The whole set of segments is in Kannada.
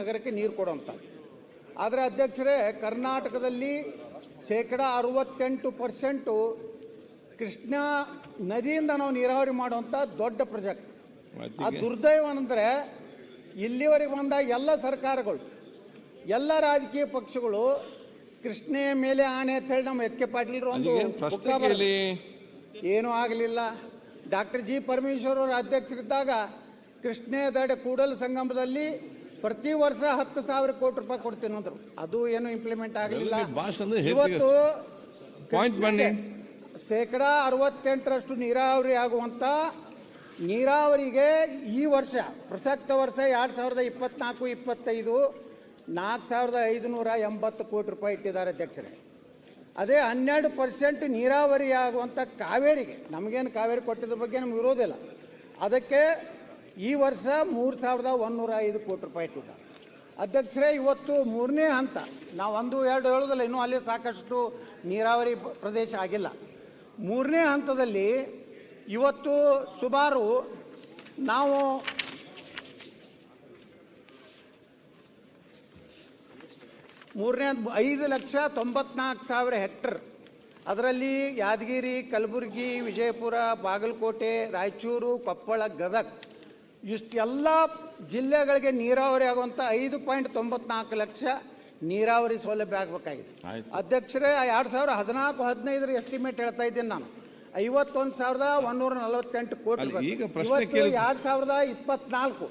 ನಗರಕ್ಕೆ ನೀರು ಕೊಡೋಂಥ ಆದರೆ ಅಧ್ಯಕ್ಷರೇ ಕರ್ನಾಟಕದಲ್ಲಿ ಶೇಕಡ ಅರವತ್ತೆಂಟು ಪರ್ಸೆಂಟು ಕೃಷ್ಣಾ ನದಿಯಿಂದ ನಾವು ನೀರಾವರಿ ಮಾಡುವಂಥ ದೊಡ್ಡ ಪ್ರಾಜೆಕ್ಟ್. ಆ ದುರ್ದೈವ ಅಂದರೆ ಇಲ್ಲಿವರೆಗೆ ಬಂದ ಎಲ್ಲ ಸರ್ಕಾರಗಳು ಎಲ್ಲ ರಾಜಕೀಯ ಪಕ್ಷಗಳು ಕೃಷ್ಣೆಯ ಮೇಲೆ ಆನೆ ಅಂತ ಹೇಳಿ ನಮ್ಮ ಎಚ್ ಕೆ ಪಾಟೀಲ್ ಒಂದು ಏನೂ ಆಗಲಿಲ್ಲ. ಡಾಕ್ಟರ್ ಜಿ ಪರಮೇಶ್ವರ್ ಅವರು ಅಧ್ಯಕ್ಷರಿದ್ದಾಗ ಕೃಷ್ಣೇ ದಡ ಕೂಡಲ ಸಂಗಮದಲ್ಲಿ ಪ್ರತಿ ವರ್ಷ ಹತ್ತು ಸಾವಿರ ಕೋಟಿ ರೂಪಾಯಿ ಕೊಡ್ತೀನಿ ಅಂದ್ರು. ಅದು ಏನು ಇಂಪ್ಲಿಮೆಂಟ್ ಆಗಲಿಲ್ಲ ಇವತ್ತು. ಶೇಕಡ ಅರವತ್ತೆಂಟರಷ್ಟು ನೀರಾವರಿ ಆಗುವಂತ ನೀರಾವರಿಗೆ ಈ ವರ್ಷ ಪ್ರಸಕ್ತ ವರ್ಷ ಎರಡ್ ಸಾವಿರದ ಇಪ್ಪತ್ನಾಲ್ಕು ಇಪ್ಪತ್ತೈದು ನಾಲ್ಕು ಸಾವಿರದ ಐದುನೂರ ಎಂಬತ್ತು ಕೋಟಿ ರೂಪಾಯಿ ಇಟ್ಟಿದ್ದಾರೆ ಅಧ್ಯಕ್ಷರೇ. ಅದೇ ಹನ್ನೆರಡು ಪರ್ಸೆಂಟ್ ನೀರಾವರಿ ಆಗುವಂಥ ಕಾವೇರಿಗೆ ನಮಗೇನು ಕಾವೇರಿ ಕೊಟ್ಟಿದ್ರ ಬಗ್ಗೆ ನಮ್ಗೆ ಇರೋದಿಲ್ಲ ಅದಕ್ಕೆ ಈ ವರ್ಷ ಮೂರು ಸಾವಿರದ ಒಂದೂರ ಐದು ಕೋಟಿ ರೂಪಾಯಿ ಇಟ್ಟಿದ್ದಾರೆ ಅಧ್ಯಕ್ಷರೇ, ಇವತ್ತು ಮೂರನೇ ಹಂತ. ನಾವು ಒಂದು, ಎರಡು ಹೇಳೋದಿಲ್ಲ, ಇನ್ನೂ ಅಲ್ಲಿ ಸಾಕಷ್ಟು ನೀರಾವರಿ ಪ್ರದೇಶ ಆಗಿಲ್ಲ. ಮೂರನೇ ಹಂತದಲ್ಲಿ ಇವತ್ತು ಸುಮಾರು ನಾವು ಮೂರನೇ ಐದು ಲಕ್ಷ ತೊಂಬತ್ನಾಲ್ಕು ಸಾವಿರ ಹೆಕ್ಟರ್. ಅದರಲ್ಲಿ ಯಾದಗಿರಿ, ಕಲಬುರಗಿ, ವಿಜಯಪುರ, ಬಾಗಲಕೋಟೆ, ರಾಯಚೂರು, ಕೊಪ್ಪಳ, ಗದಗ ಇಷ್ಟೆಲ್ಲ ಜಿಲ್ಲೆಗಳಿಗೆ ನೀರಾವರಿ ಆಗುವಂಥ ಐದು ಪಾಯಿಂಟ್ ತೊಂಬತ್ನಾಲ್ಕು ಲಕ್ಷ ನೀರಾವರಿ ಸೌಲಭ್ಯ ಆಗಬೇಕಾಗಿದೆ. ಅಧ್ಯಕ್ಷರೇ ಎರಡು ಸಾವಿರ ಹದಿನಾಲ್ಕು ಹದಿನೈದರ ಎಸ್ಟಿಮೇಟ್ ಹೇಳ್ತಾ ಇದ್ದೀನಿ ನಾನು. ಐವತ್ತೊಂದು ಸಾವಿರದ ಒಂದೂರ ನಲವತ್ತೆಂಟು ಕೋಟಿ ಎರಡು ಸಾವಿರದ ಇಪ್ಪತ್ನಾಲ್ಕು.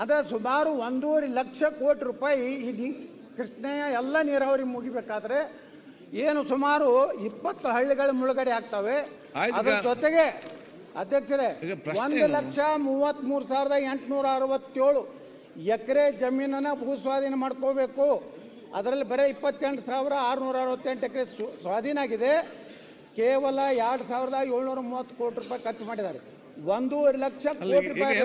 ಅಂದರೆ ಸುಮಾರು ಒಂದೂವರೆ ಲಕ್ಷ ಕೋಟಿ ರೂಪಾಯಿ ಈ ಕೃಷ್ಣೆಯ ಎಲ್ಲ ನೀರಾವರಿ ಮುಗಿಬೇಕಾದ್ರೆ ಏನು ಸುಮಾರು ಇಪ್ಪತ್ತು ಹಳ್ಳಿಗಳ ಮುಳುಗಡೆ ಆಗ್ತವೆ. ಅದ್ರ ಜೊತೆಗೆ ಅಧ್ಯಕ್ಷರೇ ಒಂದು ಲಕ್ಷ ಲಕ್ಷ ಮೂವತ್ಮೂರು ಸಾವಿರದ ಎಂಟುನೂರ ಅರವತ್ತೇಳು ಎಕರೆ ಜಮೀನನ್ನ ಭೂ ಸ್ವಾಧೀನ ಮಾಡ್ಕೋಬೇಕು. ಅದರಲ್ಲಿ ಬರೀ ಇಪ್ಪತ್ತೆಂಟು ಸಾವಿರ ಆರುನೂರ ಅರವತ್ತೆಂಟು ಎಕರೆ ಸ್ವಾಧೀನ ಆಗಿದೆ. ಕೇವಲ ಎರಡು ಸಾವಿರದ ಏಳ್ನೂರ ಮೂವತ್ತು ಕೋಟಿ ರೂಪಾಯಿ ಖರ್ಚು ಮಾಡಿದ್ದಾರೆ. ಒಂದೂವರೆ ಲಕ್ಷ ಕೋಟಿ ರೂಪಾಯಿ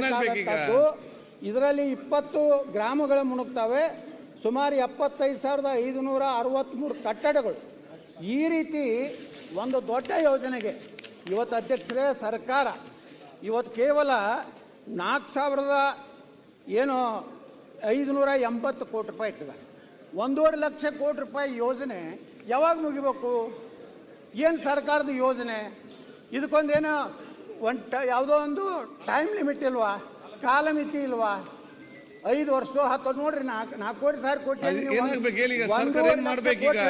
ಇದರಲ್ಲಿ ಇಪ್ಪತ್ತು ಗ್ರಾಮಗಳು ಮುಣುಗ್ತವೆ. ಸುಮಾರು ಎಪ್ಪತ್ತೈದು ಸಾವಿರದ ಐದುನೂರ ಅರವತ್ತ್ಮೂರು ಕಟ್ಟಡಗಳು. ಈ ರೀತಿ ಒಂದು ದೊಡ್ಡ ಯೋಜನೆಗೆ ಇವತ್ತು ಅಧ್ಯಕ್ಷರೇ ಸರ್ಕಾರ. ಇವತ್ತು ಕೇವಲ ನಾಲ್ಕು ಸಾವಿರದ ಏನು ಐದುನೂರ ಎಂಬತ್ತು ಕೋಟಿ ರೂಪಾಯಿ ಇಟ್ಟಿದ್ದಾರೆ. ಒಂದೂವರೆ ಲಕ್ಷ ಕೋಟಿ ರೂಪಾಯಿ ಯೋಜನೆ ಯಾವಾಗ ಮುಗಿಬೇಕು? ಏನು ಸರ್ಕಾರದ ಯೋಜನೆ? ಇದಕ್ಕೊಂದೇನು ಒಂದು ಯಾವುದೋ ಒಂದು ಟೈಮ್ ಲಿಮಿಟ್ ಇಲ್ವಾ? ಕಾಲಮಿತಿ ಇಲ್ವಾ? ಐದು ವರ್ಷ ಹತ್ತು ನೋಡ್ರಿ ನಾಲ್ಕು ನಾಲ್ಕೂವರೆ ಸಾವಿರ ಕೋಟಿ ಕೋಟಿ?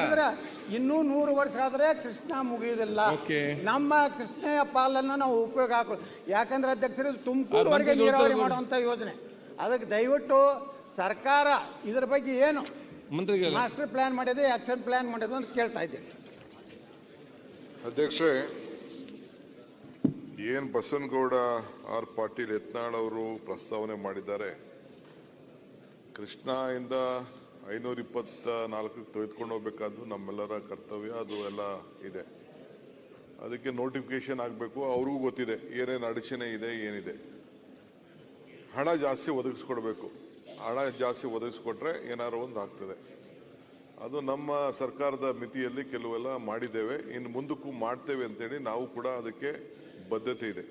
ಇನ್ನೂ ನೂರು ವರ್ಷ ಆದ್ರೆ ಕೃಷ್ಣ ಮುಗಿಯುದಿಲ್ಲ. ನಮ್ಮ ಕೃಷ್ಣಯ ಪಾಲನ್ನ ನಾವು ಉಪಯೋಗ ಹಾಕೋ ಯಾಕಂದ್ರೆ ಅಧ್ಯಕ್ಷರು ತುಮಕೂರುವರೆಗೆ ನೀರಾವರಿ ಮಾಡುವಂತ ಯೋಜನೆ. ಅದಕ್ಕೆ ದಯವಿಟ್ಟು ಸರ್ಕಾರ ಇದ್ರ ಬಗ್ಗೆ ಏನು ಮಾಸ್ಟರ್ ಪ್ಲಾನ್ ಮಾಡಿದೆ ಆಕ್ಷನ್ ಪ್ಲಾನ್ ಮಾಡಿದೆ ಅಂತ ಕೇಳ್ತಾ ಇದ್ದೀನಿ. ಅಧ್ಯಕ್ಷ ಏನ್ ಬಸನಗೌಡ ಆರ್ ಪಾಟೀಲ್ ಯತ್ನಾಳ್ ಅವರು ಪ್ರಸ್ತಾವನೆ ಮಾಡಿದ್ದಾರೆ? ಕೃಷ್ಣ ಇಂದ ಐನೂರ ಇಪ್ಪತ್ತ ನಾಲ್ಕಕ್ಕೆ ತೆಗೆದುಕೊಂಡು ಹೋಗ್ಬೇಕಾದ್ರು ನಮ್ಮೆಲ್ಲರ ಕರ್ತವ್ಯ, ಅದು ಎಲ್ಲ ಇದೆ. ಅದಕ್ಕೆ ನೋಟಿಫಿಕೇಶನ್ ಆಗಬೇಕು, ಅವ್ರಿಗೂ ಗೊತ್ತಿದೆ, ಏನೇನು ಅಡಚಣೆ ಇದೆ, ಏನಿದೆ. ಹಣ ಜಾಸ್ತಿ ಒದಗಿಸ್ಕೊಡ್ಬೇಕು. ಹಣ ಜಾಸ್ತಿ ಒದಗಿಸ್ಕೊಟ್ರೆ ಏನಾರು ಒಂದು ಆಗ್ತದೆ. ಅದು ನಮ್ಮ ಸರ್ಕಾರದ ಮಿತಿಯಲ್ಲಿ ಕೆಲವೆಲ್ಲ ಮಾಡಿದ್ದೇವೆ. ಇನ್ನು ಮುಂದಕ್ಕೂ ಮಾಡ್ತೇವೆ ಅಂತೇಳಿ ನಾವು ಕೂಡ ಅದಕ್ಕೆ ಬದ್ಧತೆ ಇದೆ.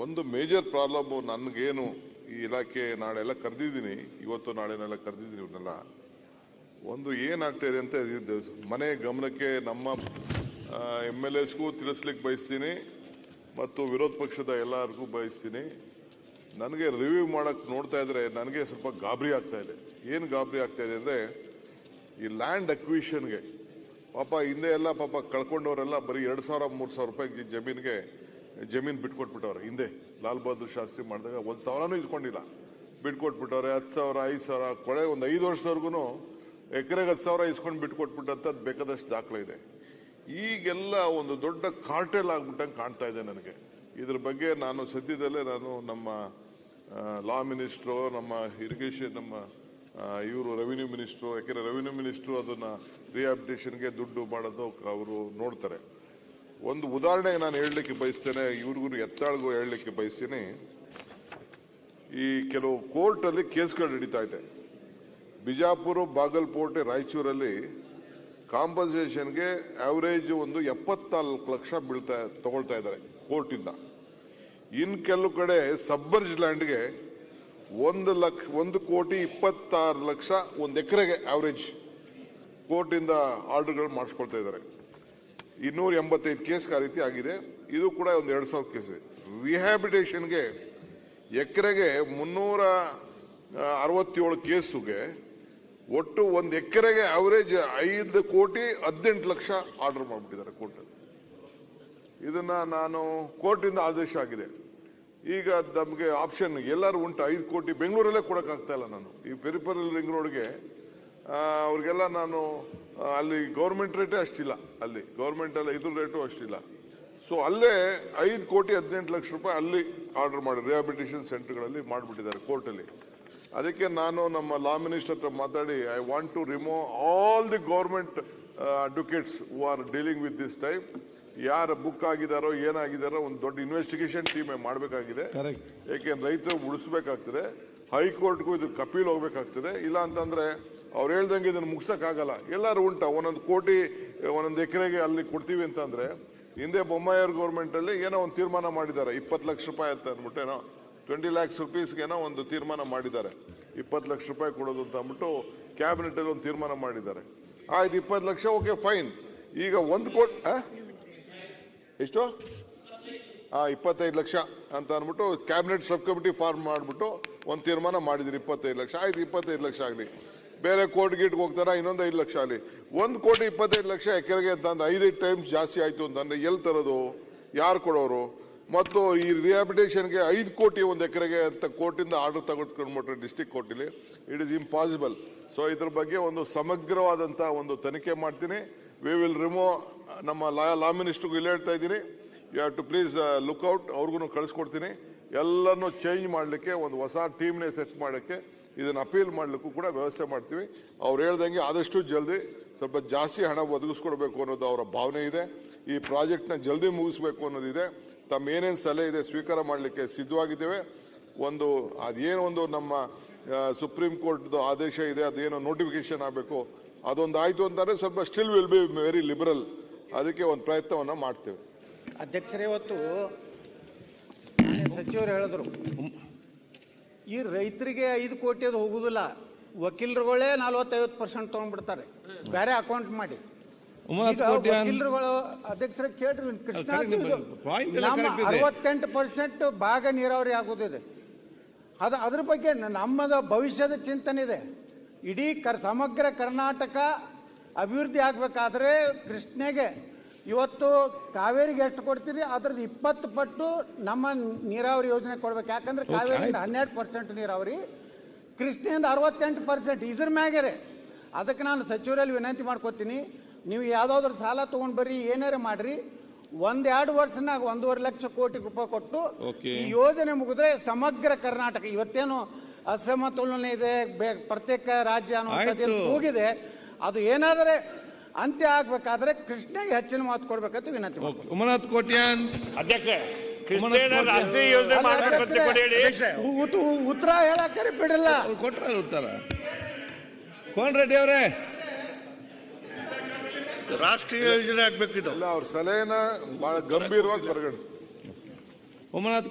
ಒಂದು ಮೇಜರ್ ಪ್ರಾಬ್ಲಮ್ ನನಗೇನು ಈ ಇಲಾಖೆ ನಾಳೆ ಎಲ್ಲ ಕರೆದಿದ್ದೀನಿ, ಇವತ್ತು ನಾಳೆನೆಲ್ಲ ಕರೆದಿದ್ದೀನಿ ಇವ್ರನ್ನೆಲ್ಲ. ಒಂದು ಏನಾಗ್ತಾ ಇದೆ ಅಂತ ಮನೆ ಗಮನಕ್ಕೆ ನಮ್ಮ ಎಂ ಎಲ್ ಎಸ್ಗೂ ತಿಳಿಸ್ಲಿಕ್ಕೆ ಬಯಸ್ತೀನಿ, ಮತ್ತು ವಿರೋಧ ಪಕ್ಷದ ಎಲ್ಲರಿಗೂ ಬಯಸ್ತೀನಿ. ನನಗೆ ರಿವ್ಯೂ ಮಾಡೋಕ್ಕೆ ನೋಡ್ತಾ ಇದ್ರೆ ನನಗೆ ಸ್ವಲ್ಪ ಗಾಬರಿ ಆಗ್ತಾ ಇದೆ. ಏನು ಗಾಬರಿ ಆಗ್ತಾ ಇದೆ ಅಂದರೆ, ಈ ಲ್ಯಾಂಡ್ ಅಕ್ವಿಷನ್ಗೆ ಪಾಪ ಹಿಂದೆ ಎಲ್ಲ ಪಾಪ ಕಳ್ಕೊಂಡವರೆಲ್ಲ ಬರೀ ಎರಡು ಸಾವಿರ, ಮೂರು ಸಾವಿರ ರೂಪಾಯಿ ಜಮೀನಿಗೆ ಜಮೀನು ಬಿಟ್ಕೊಟ್ಬಿಟ್ಟವ್ರೆ. ಹಿಂದೆ ಲಾಲ್ ಬಹದ್ದೂರ್ ಶಾಸ್ತ್ರಿ ಮಾಡಿದಾಗ ಒಂದು ಸಾವಿರನೂ ಇಸ್ಕೊಂಡಿಲ್ಲ. ಬಿಟ್ಕೊಟ್ಬಿಟ್ಟವ್ರೆ, ಹತ್ತು ಸಾವಿರ, ಐದು ಸಾವಿರ, ಕೊಳೆ ಒಂದು ಐದು ವರ್ಷದವರೆಗೂ ಎಕರೆಗೆ ಹತ್ತು ಸಾವಿರ ಇಸ್ಕೊಂಡು ಬಿಟ್ಕೊಟ್ಬಿಟ್ಟಂಥದ್ದು ಬೇಕಾದಷ್ಟು ದಾಖಲೆ ಇದೆ. ಈಗೆಲ್ಲ ಒಂದು ದೊಡ್ಡ ಕಾರ್ಟೆಲ್ ಆಗ್ಬಿಟ್ಟಂಗೆ ಕಾಣ್ತಾ ಇದೆ ನನಗೆ. ಇದ್ರ ಬಗ್ಗೆ ನಾನು ಸದ್ಯದಲ್ಲೇ ನಾನು ನಮ್ಮ ಲಾ ಮಿನಿಸ್ಟ್ರು ನಮ್ಮ ಇರಿಗೇಷನ್ ನಮ್ಮ ಇವರು ರೆವಿನ್ಯೂ ಮಿನಿಸ್ಟ್ರು ಯಾಕೆಂದ್ರೆ ರೆವಿನ್ಯೂ ಮಿನಿಸ್ಟ್ರು ಅದನ್ನ ರಿಹಾಬಿಟೇಷನ್ಗೆ ದುಡ್ಡು ಮಾಡೋದು ಅವರು ನೋಡ್ತಾರೆ. ಒಂದು ಉದಾಹರಣೆ ನಾನು ಹೇಳಲಿಕ್ಕೆ ಬಯಸ್ತೇನೆ, ಇವ್ರಿಗೂ ಎತ್ತಾಳ್ಗೂ ಹೇಳಲಿಕ್ಕೆ ಬಯಸ್ತೀನಿ. ಈ ಕೆಲವು ಕೋರ್ಟಲ್ಲಿ ಕೇಸ್ಗಳು ನಡೀತಾ ಇದೆ. ಬಿಜಾಪುರ, ಬಾಗಲಕೋಟೆ, ರಾಯಚೂರಲ್ಲಿ ಕಾಂಪನ್ಸೇಷನ್ಗೆ ಆವರೇಜ್ ಒಂದು ಎಪ್ಪತ್ನಾಲ್ಕು ಲಕ್ಷ ಬೀಳ್ತಾ, ತಗೊಳ್ತಾ ಇದ್ದಾರೆ ಕೋರ್ಟಿಂದ. ಇನ್ ಕೆಲವು ಕಡೆ ಸಬ್ಬರ್ಜ್ ಲ್ಯಾಂಡ್ಗೆ ಒಂದು ಲಕ್ಷ, ಒಂದು ಕೋಟಿ ಇಪ್ಪತ್ತಾರು ಲಕ್ಷ ಒಂದು ಎಕರೆಗೆ ಆವರೇಜ್ ಕೋರ್ಟಿಂದ ಆರ್ಡರ್ಗಳು ಮಾಡಿಸ್ಕೊಳ್ತಾ ಇದ್ದಾರೆ. ಇನ್ನೂರ ಎಂಬತ್ತೈದು ಕೇಸ್ ಆ ರೀತಿ ಆಗಿದೆ. ಇದು ಕೂಡ ಒಂದು ಎರಡು ಸಾವಿರ ಕೇಸ್. ರಿಹ್ಯಾಬಿಟೇಷನ್ಗೆ ಎಕರೆಗೆ ಮುನ್ನೂರ ಅರವತ್ತೇಳು ಕೇಸುಗೆ ಒಟ್ಟು ಒಂದು ಎಕರೆಗೆ ಅವರೇಜ್ ಐದು ಕೋಟಿ ಹದಿನೆಂಟು ಲಕ್ಷ ಆರ್ಡರ್ ಮಾಡಿಬಿಟ್ಟಿದ್ದಾರೆ ಕೋರ್ಟ್ ಇದನ್ನ ನಾನು ಕೋರ್ಟಿಂದ ಆದೇಶ ಆಗಿದೆ. ಈಗ ನಮಗೆ ಆಪ್ಷನ್ ಎಲ್ಲರೂ ಉಂಟು. ಐದು ಕೋಟಿ ಬೆಂಗಳೂರಲ್ಲೇ ಕೊಡೋಕ್ಕಾಗ್ತಾ ಇಲ್ಲ ನಾನು. ಈ ಪೆರಿಪರಲ್ ರಿಂಗ್ ರೋಡ್ಗೆ ಅವ್ರಿಗೆಲ್ಲ ನಾನು ಅಲ್ಲಿ ಗೌರ್ಮೆಂಟ್ ರೇಟೇ ಅಷ್ಟಿಲ್ಲ. ಅಲ್ಲಿ ಗೌರ್ಮೆಂಟ್ ಅಲ್ಲಿ ಇದ್ರ ರೇಟು ಅಷ್ಟಿಲ್ಲ. ಸೊ ಅಲ್ಲೇ ಐದು ಕೋಟಿ ಹದಿನೆಂಟು ಲಕ್ಷ ರೂಪಾಯಿ ಅಲ್ಲಿ ಆರ್ಡರ್ ಮಾಡಿ ರಿಹಾಬಿಲಿಟೇಷನ್ ಸೆಂಟರ್ಗಳಲ್ಲಿ ಮಾಡಿಬಿಟ್ಟಿದ್ದಾರೆ ಕೋರ್ಟಲ್ಲಿ ಅದಕ್ಕೆ ನಾನು ನಮ್ಮ ಲಾ ಮಿನಿಸ್ಟರ್ ಹತ್ರ ಮಾತಾಡಿ I want to remove all the government advocates who are dealing with this type ಯಾರು ಬುಕ್ ಆಗಿದಾರೋ ಏನಾಗಿದಾರೋ ಒಂದು ದೊಡ್ಡ ಇನ್ವೆಸ್ಟಿಗೇಷನ್ ಟೀಮ್ ಮಾಡಬೇಕಾಗಿದೆ. ಏಕೆ ರೈತರು ಉಳಿಸ್ಬೇಕಾಗ್ತದೆ. ಹೈಕೋರ್ಟ್ಗೂ ಇದು ಕಪೀಲ್ ಹೋಗ್ಬೇಕಾಗ್ತದೆ. ಇಲ್ಲ ಅಂತಂದ್ರೆ ಅವ್ರು ಹೇಳ್ದಂಗೆ ಇದನ್ನು ಮುಗಿಸೋಕ್ಕಾಗಲ್ಲ. ಎಲ್ಲರೂ ಉಂಟ. ಒಂದೊಂದು ಕೋಟಿ ಒಂದೊಂದು ಎಕರೆಗೆ ಅಲ್ಲಿ ಕೊಡ್ತೀವಿ ಅಂತಂದ್ರೆ ಹಿಂದೆ ಬೊಮ್ಮಾಯರ್ ಗೌರ್ಮೆಂಟ್ ಅಲ್ಲಿ ಏನೋ ಒಂದು ತೀರ್ಮಾನ ಮಾಡಿದ್ದಾರೆ. ಇಪ್ಪತ್ತು ಲಕ್ಷ ರೂಪಾಯಿ ಅಂತ ಅಂದ್ಬಿಟ್ಟೇನೋ ಟ್ವೆಂಟಿ ಲ್ಯಾಕ್ಸ್ ರುಪೀಸ್ಗೇನೋ ಒಂದು ತೀರ್ಮಾನ ಮಾಡಿದ್ದಾರೆ. ಇಪ್ಪತ್ತು ಲಕ್ಷ ರೂಪಾಯಿ ಕೊಡೋದು ಅಂತ ಅಂದ್ಬಿಟ್ಟು ಕ್ಯಾಬಿನೆಟ್ ಅಲ್ಲಿ ಒಂದು ತೀರ್ಮಾನ ಮಾಡಿದ್ದಾರೆ. ಆಯ್ತು ಇಪ್ಪತ್ತು ಲಕ್ಷ ಓಕೆ ಫೈನ್ ಈಗ ಒಂದು ಕೋಟಿ ಎಷ್ಟು? ಆ, ಇಪ್ಪತ್ತೈದು ಲಕ್ಷ ಅಂತ ಅಂದ್ಬಿಟ್ಟು ಕ್ಯಾಬಿನೆಟ್ ಸಬ್ ಕಮಿಟಿ ಫಾರ್ಮ್ ಮಾಡಿಬಿಟ್ಟು ಒಂದು ತೀರ್ಮಾನ ಮಾಡಿದ್ರಿ, ಇಪ್ಪತ್ತೈದು ಲಕ್ಷ. ಆಯ್ತು, ಇಪ್ಪತ್ತೈದು ಲಕ್ಷ ಆಗಲಿ. ಬೇರೆ ಕೋರ್ಟ್ ಗೀಟ್ಗೆ ಹೋಗ್ತಾರ? ಇನ್ನೊಂದು ಐದು ಲಕ್ಷ ಆಗಲಿ. ಒಂದು ಕೋಟಿ ಇಪ್ಪತ್ತೈದು ಲಕ್ಷ ಎಕರೆಗೆ ಅಂತಂದ್ರೆ ಐದೈದು ಟೈಮ್ಸ್ ಜಾಸ್ತಿ ಆಯಿತು ಅಂತಂದ್ರೆ ಎಲ್ಲಿ ತರೋದು? ಯಾರು ಕೊಡೋರು? ಮತ್ತು ಈ ರಿಹಾಬಿಟೇಷನ್ಗೆ ಐದು ಕೋಟಿ ಒಂದು ಎಕರೆಗೆ ಅಂತ ಕೋರ್ಟಿಂದ ಆರ್ಡರ್ ತಗೊಂಡ್ಕೊಂಡ್ಬಿಟ್ರೆ ಡಿಸ್ಟಿಕ್ ಕೋರ್ಟಲ್ಲಿ ಇಟ್ ಇಸ್ ಇಂಪಾಸಿಬಲ್ ಸೊ ಇದ್ರ ಬಗ್ಗೆ ಒಂದು ಸಮಗ್ರವಾದಂಥ ಒಂದು ತನಿಖೆ ಮಾಡ್ತೀನಿ. ವಿ ವಿಲ್ ರಿಮೂವ್ ನಮ್ಮ ಲಾ ಲಾ ಮಿನಿಸ್ಟ್ರಿಗೂ ಇಲ್ಲಿ ಹೇಳ್ತಾ ಇದ್ದೀನಿ you have to please look out ಅವ್ರಿಗೂ ಕಳಿಸ್ಕೊಡ್ತೀನಿ. ಎಲ್ಲನೂ ಚೇಂಜ್ ಮಾಡಲಿಕ್ಕೆ, ಒಂದು ಹೊಸ ಟೀಮ್ನೇ ಸೆಟ್ ಮಾಡೋಕ್ಕೆ, ಇದನ್ನು ಅಪೀಲ್ ಮಾಡಲಿಕ್ಕೂ ಕೂಡ ವ್ಯವಸ್ಥೆ ಮಾಡ್ತೀವಿ. ಅವ್ರು ಹೇಳ್ದಂಗೆ ಆದಷ್ಟು ಜಲ್ದಿ, ಸ್ವಲ್ಪ ಜಾಸ್ತಿ ಹಣ ಒದಗಿಸ್ಕೊಡ್ಬೇಕು ಅನ್ನೋದು ಅವರ ಭಾವನೆ ಇದೆ. ಈ ಪ್ರಾಜೆಕ್ಟ್ನ ಜಲ್ದಿ ಮುಗಿಸ್ಬೇಕು ಅನ್ನೋದಿದೆ. ತಮ್ಮ ಏನೇನು ಸಲಹೆ ಇದೆ ಸ್ವೀಕಾರ ಮಾಡಲಿಕ್ಕೆ ಸಿದ್ಧವಾಗಿದ್ದೇವೆ. ಒಂದು, ಅದೇನೋ ಒಂದು ನಮ್ಮ ಸುಪ್ರೀಂ ಕೋರ್ಟ್ದು ಆದೇಶ ಇದೆ, ಅದೇನೋ ನೋಟಿಫಿಕೇಶನ್ ಆಗಬೇಕು ಅದೊಂದು ಆಯ್ತು ಅಂತಂದರೆ ಸ್ವಲ್ಪ still will be very liberal ಅದಕ್ಕೆ ಒಂದು ಪ್ರಯತ್ನವನ್ನು ಮಾಡ್ತೇವೆ. ಅಧ್ಯಕ್ಷರೇ ಇವತ್ತು ಸಚಿವರು ಹೇಳಿದ್ರು ಈ ರೈತರಿಗೆ ಐದು ಕೋಟಿ ಅದು ಹೋಗುದಿಲ್ಲ. ವಕೀಲರುಗಳೇ ನಲ್ವತ್ತೈವತ್ತು ಪರ್ಸೆಂಟ್ ತಗೊಂಡ್ಬಿಡ್ತಾರೆ. ಬೇರೆ ಅಕೌಂಟ್ ಮಾಡಿ. ವಕೀಲರುಗಳು ಅಧ್ಯಕ್ಷರ ಕೇಳ್ರಿ ಕೃಷ್ಣ. ಅರವತ್ತೆಂಟು ಪರ್ಸೆಂಟ್ ಭಾಗ ನೀರಾವರಿ ಆಗೋದಿದೆ. ಅದು ಅದ್ರ ಬಗ್ಗೆ ನಮ್ಮದ ಭವಿಷ್ಯದ ಚಿಂತನೆ ಇದೆ. ಇಡೀ ಕರ್ ಸಮಗ್ರ ಕರ್ನಾಟಕ ಅಭಿವೃದ್ಧಿ ಆಗಬೇಕಾದ್ರೆ ಕೃಷ್ಣೆಗೆ ಇವತ್ತು ಕಾವೇರಿಗೆ ಎಷ್ಟು ಕೊಡ್ತೀರಿ? ಅದ್ರದ್ದು ಇಪ್ಪತ್ತು ಪಟ್ಟು ನಮ್ಮ ನೀರಾವರಿ ಯೋಜನೆ ಕೊಡ್ಬೇಕು. ಯಾಕಂದ್ರೆ ಕಾವೇರಿಯಿಂದ. ಹನ್ನೆರಡು ಪರ್ಸೆಂಟ್ ನೀರಾವರಿ ಕೃಷ್ಣೆಯಿಂದ ಅರವತ್ತೆಂಟು ಪರ್ಸೆಂಟ್ ಇದ್ರ ಮ್ಯಾಗೆ ಅದಕ್ಕೆ ನಾನು ಸಚಿವರಲ್ಲಿ ವಿನಂತಿ ಮಾಡ್ಕೊತೀನಿ ನೀವು ಯಾವುದಾದ್ರೂ ಸಾಲ ತೊಗೊಂಡು ಬರ್ರಿ ಏನಾರು ಮಾಡ್ರಿ. ಒಂದೆರಡು ವರ್ಷನಾಗ ಒಂದೂವರೆ ಲಕ್ಷ ಕೋಟಿ ರೂಪಾಯಿ ಕೊಟ್ಟು ಈ ಯೋಜನೆ ಮುಗಿದ್ರೆ ಸಮಗ್ರ ಕರ್ನಾಟಕ. ಇವತ್ತೇನು ಅಸಮತೋಲನ ಇದೆ ಪ್ರತ್ಯೇಕ ರಾಜ್ಯ ಅನ್ನೋದು ಹೋಗಿದೆ ಅದು ಏನಾದರೆ ಅಂತ್ಯ ಆಗ್ಬೇಕಾದ್ರೆ ಕೃಷ್ಣಗೆ ಹೆಚ್ಚಿನ ಮಾತು ಕೊಡ್ಬೇಕಂತ ವಿನಂತಿ. ಉಮನಾಥ್ ಕೋಟ್ಯಾನ್. ಅಧ್ಯಕ್ಷ ಉತ್ತರ ಹೇಳಕ್ಕೆ ಬಿಡಲ್ಲ ಕೊಟ್ರ ಉತ್ತರ. ಕೋನ್ ರೆಡ್ಡಿ ಅವರೇ. ರಾಷ್ಟ್ರೀಯ ಯೋಜನೆ ಆಗ್ಬೇಕಿದು. ಎಲ್ಲ ಅವ್ರ ಸಲಹೆನ ಬಹಳ ಗಂಭೀರವಾಗಿ ಪರಿಗಣಿಸ್ತಾರೆ ಉಮನಾಥ್